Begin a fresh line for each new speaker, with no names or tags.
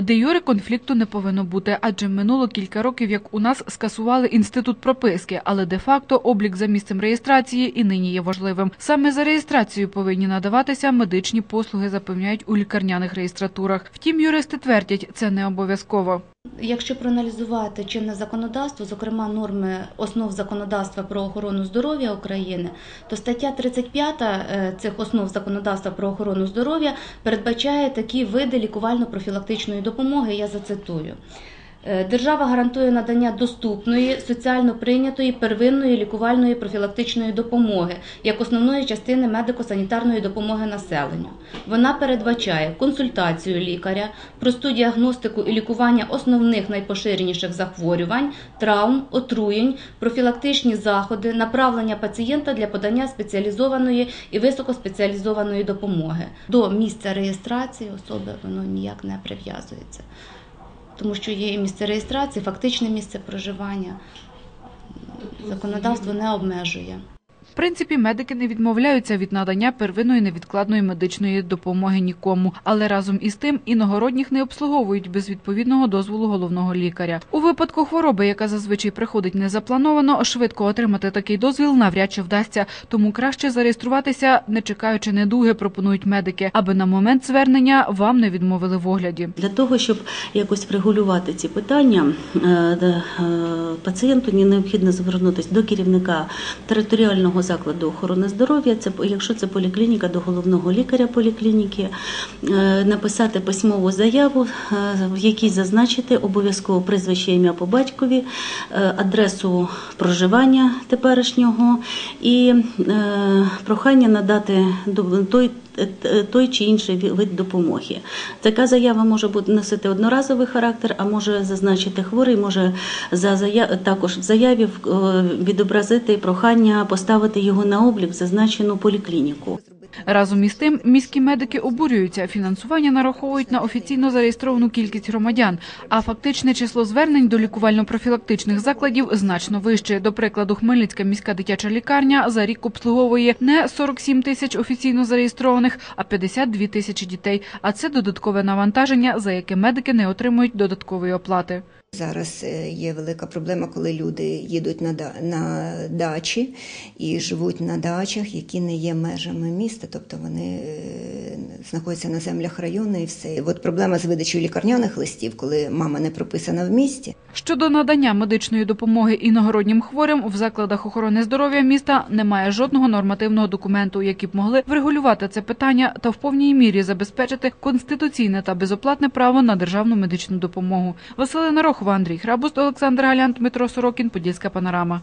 Де Юри конфлікту не повинно бути, адже минуло кілька років, як у нас скасували інститут прописки, але де-факто облік за місцем реєстрації і нині є важливим. Саме за реєстрацією повинні надаватися медичні послуги, запевняють у лікарняних реєстратурах. Втім, юристи твердять, це не обов'язково.
Якщо проаналізувати чинне законодавство, зокрема норми основ законодавства про охорону здоров'я України, то стаття 35 е, цих основ законодавства про охорону здоров'я передбачає такі види лікувально-профілактичної допомоги. Я зацитую. Е, Держава гарантує надання доступної, соціально прийнятої первинної лікувальної профілактичної допомоги як основної частини медико-санітарної допомоги населенню. Вона передбачає консультацію лікаря, просту діагностику і лікування основних найпоширеніших захворювань, травм, отруєнь, профілактичні заходи, направлення пацієнта для подання спеціалізованої і високоспеціалізованої допомоги. До місця реєстрації особи воно ніяк не прив'язується тому що є і місце реєстрації, фактичне місце проживання. Законодавство не обмежує.
В принципі, медики не відмовляються від надання первинної невідкладної медичної допомоги нікому, але разом із тим іногородніх не обслуговують без відповідного дозволу головного лікаря. У випадку хвороби, яка зазвичай приходить незаплановано, швидко отримати такий дозвіл навряд чи вдасться. Тому краще зареєструватися, не чекаючи недуги, пропонують медики, аби на момент звернення вам не відмовили в огляді.
Для того, щоб якось врегулювати ці питання, е, е, пацієнту не необхідно звернутися до керівника територіального закладу охорони здоров'я. Це якщо це поліклініка, до головного лікаря поліклініки, е, написати письмову заяву, е, в якій зазначити обов'язково прізвище ім'я по батькові, е, адресу проживання теперішнього і прохання надати той той чи інший вид допомоги. Така заява може бути носити одноразовий характер, а може зазначити хворий, може за заяв також в заяві е, відобразити прохання поставити його на облік в зазначену поліклініку.
Разом із тим, міські медики обурюються. Фінансування нараховують на офіційно зареєстровану кількість громадян, а фактичне число звернень до лікувально-профілактичних закладів значно вище. До прикладу, Хмельницька міська дитяча лікарня за рік обслуговує не 47 тисяч офіційно зареєстрованих, а 52 тисячі дітей. А це додаткове навантаження, за яке медики не отримують додаткової оплати.
Зараз е, є велика проблема, коли люди їдуть на, на дачі і живуть на дачах, які не є межами міста, тобто вони е, знаходяться на землях району і все. От проблема з видачею лікарняних листів, коли мама не прописана в місті.
Щодо надання медичної допомоги іногороднім хворим в закладах охорони здоров'я міста немає жодного нормативного документу, які б могли врегулювати це питання та в повній мірі забезпечити конституційне та безоплатне право на державну медичну допомогу. Василина Рохова, Андрій Храбуст, Олександр Галян, Дмитро Сорокін, Подільська панорама.